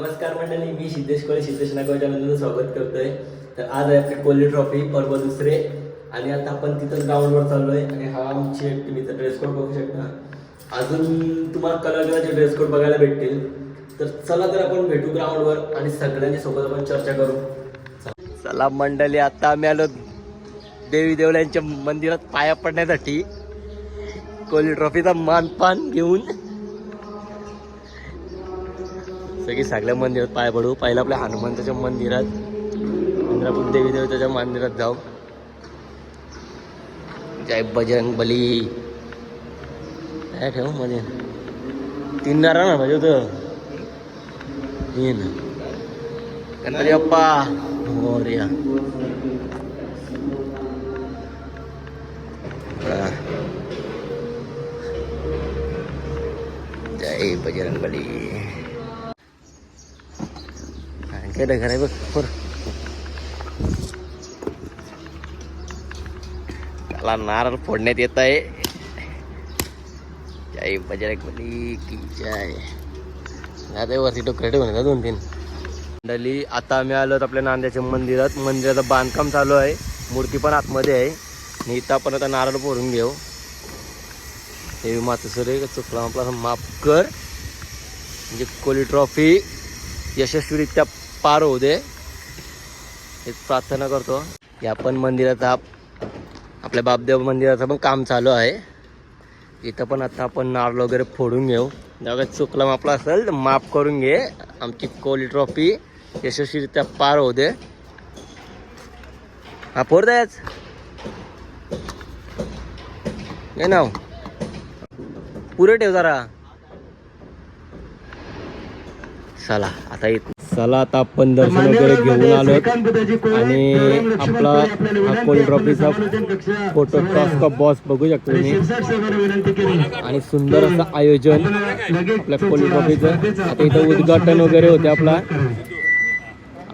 नमस्कार मंडळी मी सिद्धेश कोळे सिद्धेश नागवाच्या तुमचं स्वागत करतोय. तर आज आहे आपली कोहली ट्रॉफी पर्व दुसरे. आणि आता आपण तिथं ग्राउंडवर चाललोय. आणि हा आमची तुम्ही ड्रेस कोड बघू शकता. अजून तुम्हाला कलर कलरचे ड्रेस कोड बघायला भेटतील. तर चला तर आपण भेटू ग्राउंडवर आणि सगळ्यांच्या सोबत आपण चर्चा करू. चला मंडळी आता आम्ही आलो देवी देवळ्यांच्या मंदिरात पाया पडण्यासाठी. कोहली ट्रॉफीचा मानपान घेऊन. सगळी सगळ्या मंदिरात पाय पडू पहिलं आपल्या हनुमंताच्या मंदिरात नंतर आपण देवी देवताच्या मंदिरात जाऊ जय बजरंग बली काय ठेवू मध्ये तीन नारा ना म्हणजे होतं तीन गणपती बाप्पा मोरया हा. जय बजरंग बली काय घर आहे बघ पोर त्याला नारळ फोडण्यात येत आहे जय बजरंग बली की जय आता वरती टोकरे ठेवून दोन तीन मंडळी आता आम्ही आलो आपल्या नांद्याच्या मंदिरात. मंदिराचं बांधकाम चालू आहे. मूर्ती पण आतमध्ये आहे. आणि इथं आपण आता नारळ फोडून घेऊ. देवी माता सर चुकला आपला माफ कर. म्हणजे कोली ट्रॉफी यशस्वीरित्या पार होऊ दे. हेच प्रार्थना करतो. या पण मंदिराचा आपल्या बापदेव मंदिराचं पण काम चालू आहे. इथं पण आता आपण नारळ वगैरे फोडून घेऊ. जगात चुकला मापला असेल तर माफ करून घे. आमची कोहली ट्रॉफी यशस्वीरित्या पार होऊ दे. हा फोड द्याच ये ना पुरे ठेव जरा. चला आता येत चला आता आपण दर्शन वगैरे घेऊन आलो आणि आपला हा कोल्ड ट्रॉफीचा फोटो टॉस का बॉस बघू शकतो तुम्ही. आणि सुंदर असं आयोजन आपल्या ट्रॉफीचं आता इथं उद्घाटन वगैरे होते आपला.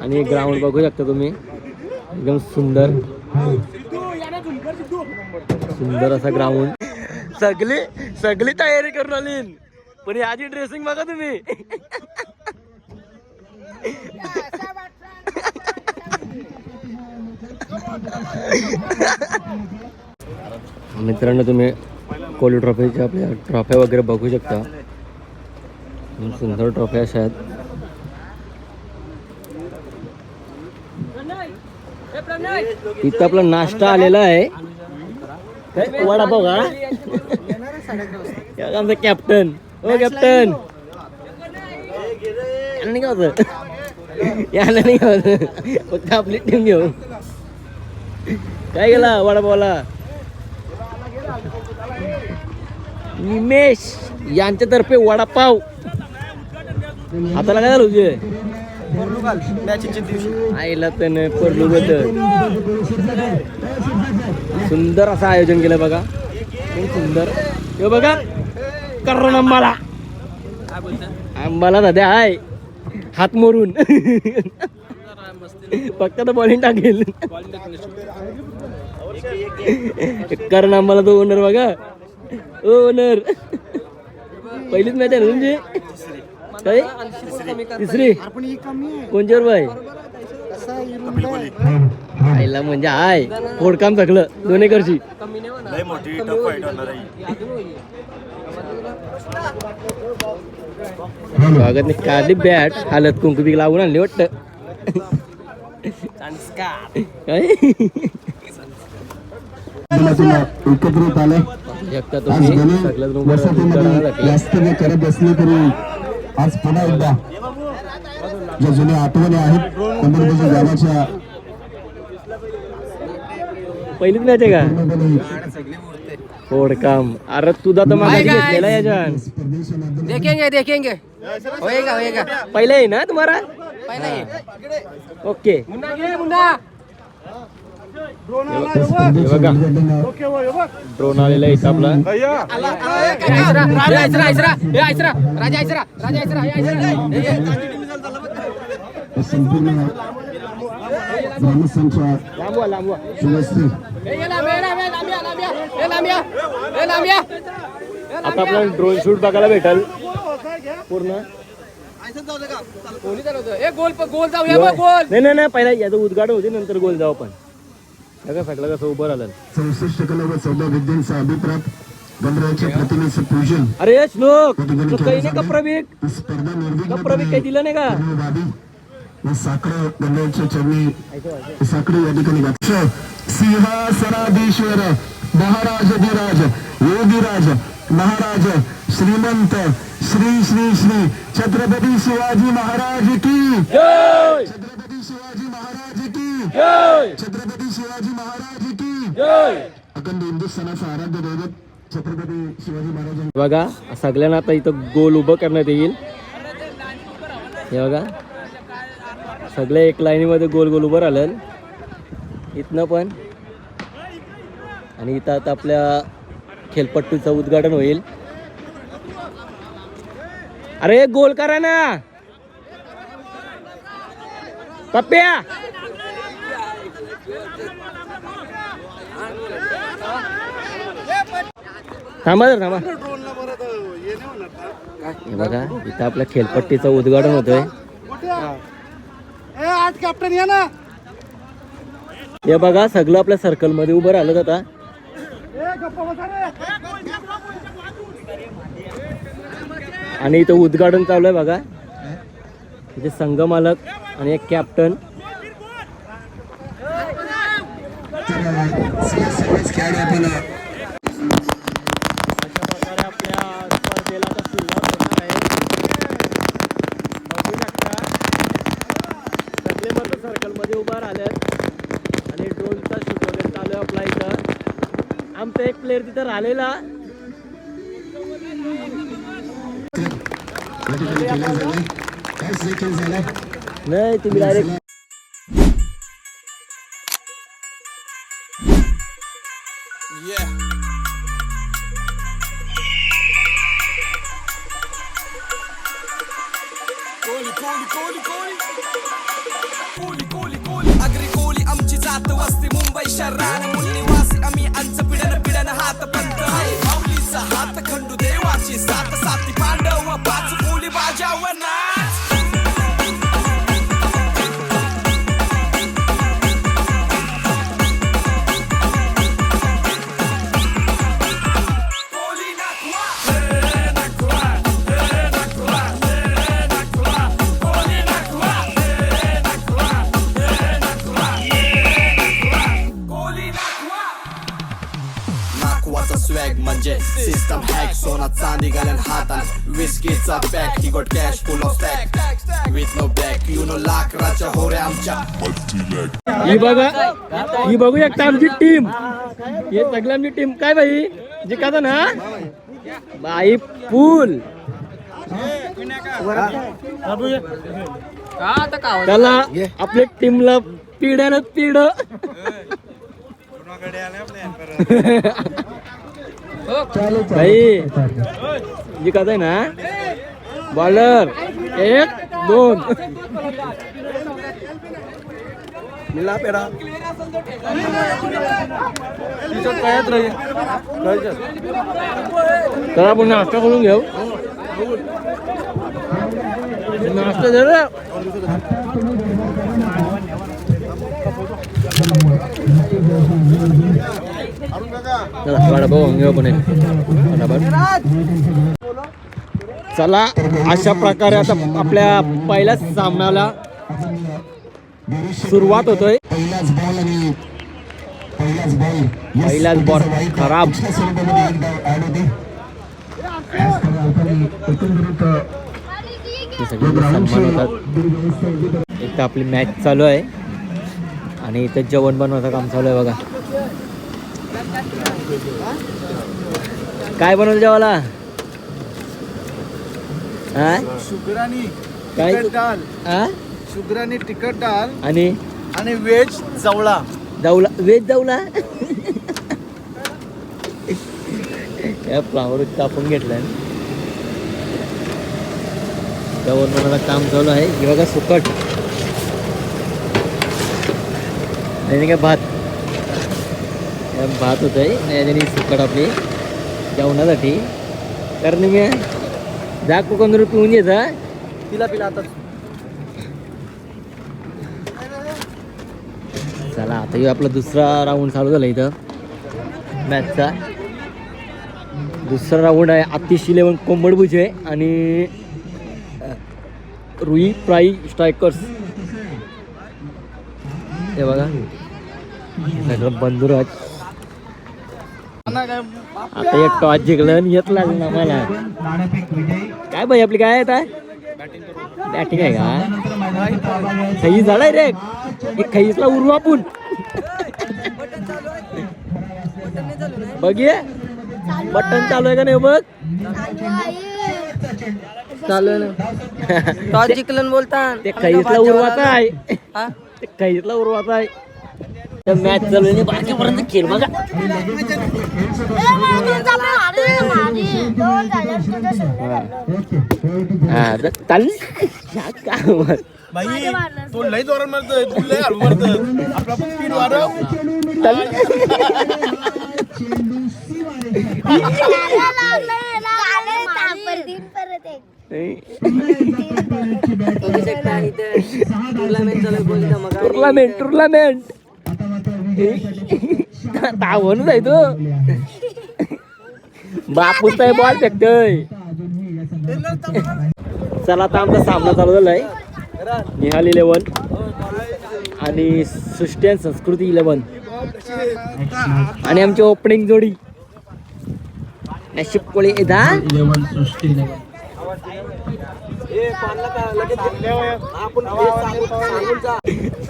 आणि ग्राउंड बघू शकता तुम्ही. एकदम सुंदर. सुंदर असा ग्राउंड सगळी सगळी तयारी करून आली पण आधी ड्रेसिंग बघा तुम्ही. मित्रांनो तुम्ही कोली ट्रॉफीच्या आपल्या ट्रॉफ्या वगैरे बघू शकता. सुंदर ट्रॉफ्या अशा आहेत. इथं आपला नाश्ता आलेला आहे. काय? वडापाव का? या आमचा कॅप्टन हो कॅप्टन याला नाही का होतं? याला नाही घेऊन फक्त आपली टीम घेऊ काय गेला वडापावला निमेश यांच्यातर्फे वडापाव. हाताला काय झालं तुझे? आईला तर पडलो होत. सुंदर असं आयोजन केलं बघा. सुंदर. हे बघा करण अंबाला अंबाला दादा आहे. हात मोरून फक्त तर बॉलिंग टाकेल. कारण आम्हाला तो ओनर बघा. ओनर पहिलीच मॅच आहे ना तुमची? काय? तिसरी. कोणच्यावर बाय आईला म्हणजे हाय. फोडकाम थकलं. दोन एकरची स्वागत काढली बॅट हालत कुंकुबी लावून आणली वाटत. काय एकत्रित आले. तुम्ही करत असले तरी आज पुन्हा एकदा ज्या जुन्या आठवणी आहेत गावाच्या पहिलीच मॅच आहे का? पूर्णपणे फोडकाम अरे तुझा तर मला घेतलेला याच्यान स्पर्धेच्या देखेंगे देखेंगे होएगा होएगा पहिला आहे ना तुम्हाला पहले ही ओके मुन्ना गिरे मुन्ना हे बघा ड्रोन आलेला आहे इथं आपला आइसरा आइसरा आइसरा ये आइसरा राजा आइसरा राजा आइसरा ये आइसरा संपूर्ण आता आपल्याला ड्रोन शूट बघायला भेटल. पूर्ण. कोणी चालवतं? ए गोल गोल जाऊया बघ गोल. नाही नाही नाही पहिला याचं उद्घाटन होते नंतर गोल जाऊ आपण. फाटला कसं उभं राहिलं. चौसष्ट कला व चौदा विद्यांचा अभिप्रात गणरायाच्या प्रतिमेचं पूजन. अरे श्लोक. काही नाही का. प्रवीक? स्पर्धा प्रवीक काही दिलं नाही का? साखर चरणी साखरे या ठिकाणी घातलं. सिंहासनाधीश्वर महाराज धीराज योगीराज महाराज श्रीमंत श्री श्री श्री छत्रपती शिवाजी महाराज की. जय! छत्रपती शिवाजी महाराज की. जय! छत्रपती शिवाजी महाराज की. जय! अखंड हिंदुस्थानाचा आराध्य दैवत छत्रपती शिवाजी महाराज बघा सगळ्यांना आता इथं गोल उभं करण्यात येईल. हे बघा. सगळे एक लाईनीमध्ये गोल गोल उभं राहिलं इथनं पण आणि इथं आता आपल्या खेलपट्टीचं उद्घाटन होईल. अरे गोल करा ना. पप्प्या. थांबा जरा, थांबा. बघा इथं आपल्या खेलपट्टीचं उद्घाटन होतंय. कॅप्टन या ना. हे बघा सगळं आपल्या सर्कलमध्ये उभं राहिलं आता आणि इथं उद्घाटन चालू आहे बघा. इथे संघ मालक आणि एक कॅप्टन खेळाडू आपण अशा प्रकारे आपल्या स्पर्धेला आता सुरुवात होणार आहे बघू शकता सगळे मत सर्कलमध्ये उभा राहिलेत आणि ड्रोनचा शूट वगैरे चालू आहे आपला इथं आमचा तिथं राहिलेला नाही तुम्ही डायरेक्ट अग्री आमची जात वस्ती मुंबई शहरान हात खंडू देवाची सात स्वॅग म्हणजे सिस्टम हॅक सोना चांदी घालन हातात विस्कीचा pack he got cash full of stack with no back you know लाकडाच्या होऱ्या आमच्या. ही बघा ही बघू एक आमची टीम हे सगळी आमची टीम काय बाई? जिकाचा ना बाई का त्याला आपल्या टीमला पिढ्यानं पिढ. भाई जिकाच आहे ना? बॉलर एक दोन. मिला पेरा. तर आपण नाश्ता करून घेऊ. नाश्ता रे. चला वाडा घेऊ पण चला अशा प्रकारे आता आपल्या पहिल्याच सामन्याला सुरुवात होतोय. पहिलाच बॉल खराब. सन्मान होतात. एक तर आपली मॅच चालू आहे. आणि इथं जेवण बनवायचं काम चालू आहे बघा. काय बनवलं जेवायला? हा? शुगरानी काय तिखट डाल हा? शुगरानी तिखट डाल आणि? आणि व्हेज जवळा. जाऊला वेज जाऊला या फ्लावर कापून घेतलाय. जेवण बनवायला काम चालू आहे. हे बघा सुकट. आणि काय भात. भात होत आहे आणि सुकट आपली जेवणासाठी. कारण मी जा कोकण पिऊन येत पिला पिला आता. चला आता आपला दुसरा राऊंड चालू झाला इथं. मॅचचा दुसरा राऊंड आहे आतिश इलेवन कोंबडभुजे आणि रुई प्राई स्ट्रायकर्स हे बघा. सगळं बंधुराज आता एक टॉस जिंकलं आणि येत लागलं मला. काय भाई आपली काय आहे बॅटिंग आहे का? खई झालाय रे. एक खईसला उरू आपण. बघ बटन चालू आहे का नाही बघ? चालू ना. टॉस जिंकलं बोलता ते खईसला उरवाचा आहे. ते खईसला उरवाचा आहे. मॅच चालू आहे बाकीपर्यंत खेळ बघा. हा तर चाल. या का बाई तो लय जोरात मारतोय तू लय हळू मारतोय. आपला पण स्पीड वाढव. Tournament tournament. धावून जाय तो. बापूस आहे बॉल फेकतोय. चला आता आमचा सामना चालू झालाय. निहाल इलेवन आणि सृष्टी आणि संस्कृती इलेवन आणि आमची ओपनिंग जोडी. नशीब कोळी एदा सृष्टी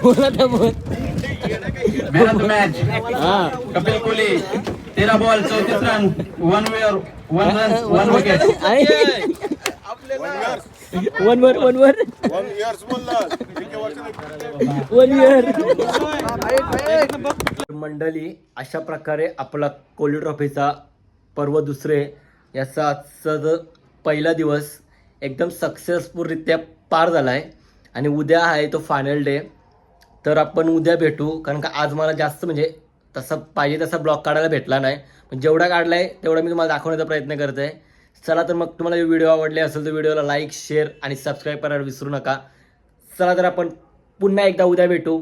बोला बोल Of the match, हा Kapil Kohli. तेरा बॉल चौतीस run one where one run one wicket one वर वन वर वन इयर मंडळी अशा प्रकारे आपला कोहली ट्रॉफीचा पर्व दुसरे याचा आजचा जो पहिला दिवस एकदम सक्सेसफुलरित्या पार झाला आहे आणि उद्या आहे तो फायनल डे तर आपण उद्या भेटू कारण का आज मला जास्त म्हणजे तसा पाहिजे तसा ब्लॉग काढायला भेटला नाही. पण जेवढा काढला आहे तेवढा मी तुम्हाला दाखवण्याचा प्रयत्न करत आहे चला तर मग तुम्हाला व्हिडिओ आवडले असेल तर व्हिडिओला लाईक शेअर आणि सबस्क्राईब करायला विसरू नका. चला तर आपण पुन्हा एकदा उद्या भेटू.